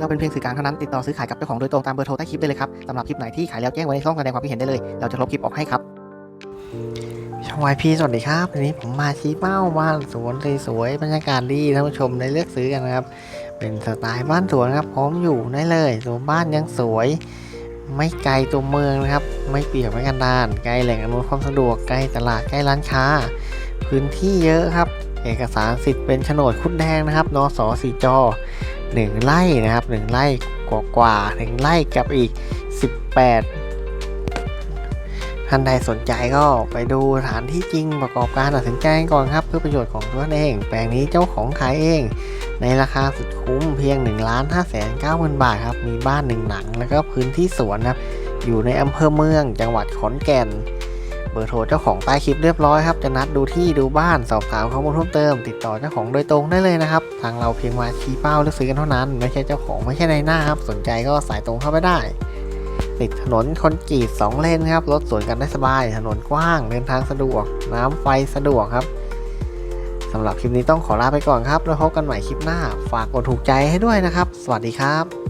เราเป็นเพียงสื่อกลางเท่านั้นติดต่อซื้อขายกับเจ้าของโดยตรงตามเบอร์โทรใต้คลิปได้เลยครับสำหรับคลิปไหนที่ขายแล้วแจ้งไว้ในช่องแสดงความคิดเห็นได้เลย เราจะลบคลิปออกให้ครับช่องวายพีสวัสดีครับวันนี้ผมมาชี้เป้าบ้านสวนสวยๆบรรยากาศดีท่านผู้ชมได้เลือกซื้อกันนะครับ เป็นสไตล์บ้านสวนครับพร้อมอยู่ได้เลยตัวบ้านยังสวย ไม่ไกลตัวเมืองนะครับ ไม่เปียกไม่กันดานใกล้แหล่งอำนวยความสะดวกใกล้ตลาดใกล้ร้านค้า พื้นที่เยอะครับ เอกสารสิทธิ์เป็นโฉนดคุดแดงนะครับนสสีจอ หนึ่งไร่นะครับหนึ่งไร่กว่ากว่าหนึ่งไร่กับอีก 18 ท่านใดสนใจก็ไปดูสถานที่จริงประกอบการตัดสินใจก่อนครับ เพื่อประโยชน์ของตัวเอง แปลงนี้เจ้าของขายเอง ในราคาสุดคุ้มเพียง1นึ่งล้านห้าแสนเก้าหมื่นบาทครับ มีบ้านหนึ่งหลัง แล้วก็พื้นที่สวนนะครับอยู่ในอำเภอเมืองจังหวัดขอนแก่น เบอร์โทรเจ้าของใต้คลิปเรียบร้อยครับจะนัดดูที่ดูบ้านสอบถามข้อมูลเพิ่มเติม ติดต่อเจ้าของโดยตรงได้เลยนะครับ ทางเราเพียงมาชี้เป้าเลือกซื้อกันเท่านั้น ไม่ใช่เจ้าของไม่ใช่ในหน้าครับ สนใจก็สายตรงเข้าไปได้ ติดถนนคอนกรีตสองเลนครับรถสวนกันได้สบาย ถนนกว้างเดินทางสะดวก น้ำไฟสะดวกครับสำหรับคลิปนี้ต้องขอลาไปก่อนครับ แล้วพบกันใหม่คลิปหน้า ฝากกดถูกใจให้ด้วยนะครับ สวัสดีครับ